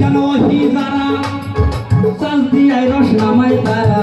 কেন হি যারা চাল দিয়াই রস নামাই তারা।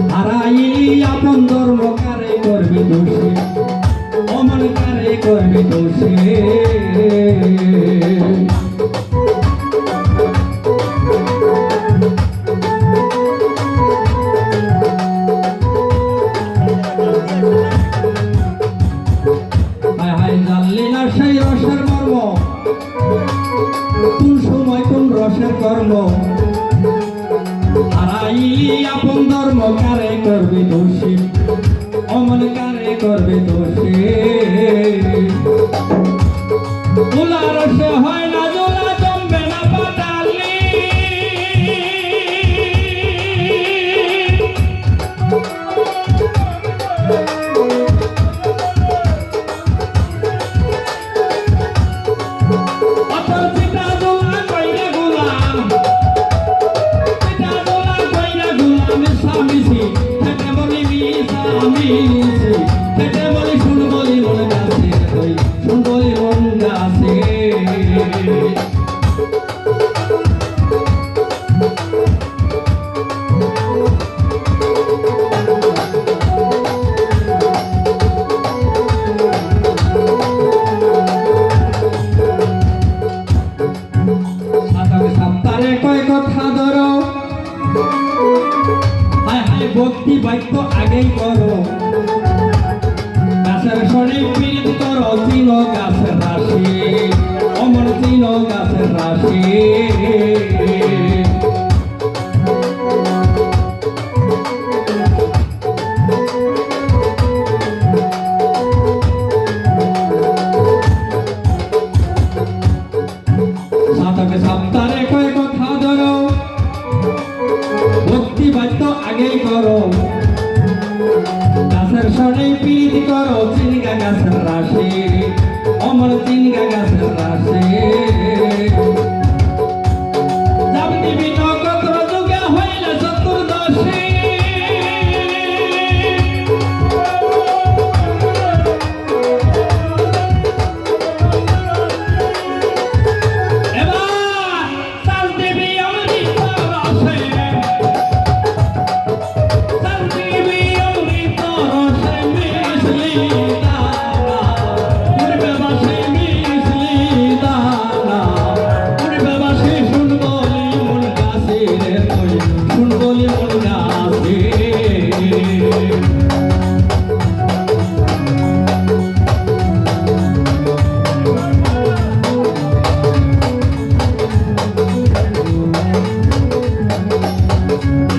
হারাইলি আপন ধর্ম কারে করবি দোষে? অমন কারে করবি দোষে? কর্ম কারে করবে দোষী? অমন কারে করবে দোষী? তোলার সে হয় ভক্তি বাক্য আগেই করো। গাছের শরীর পীড়িত করো ছিল গাছের রাশি, অমর ছিল গাছের রাশি।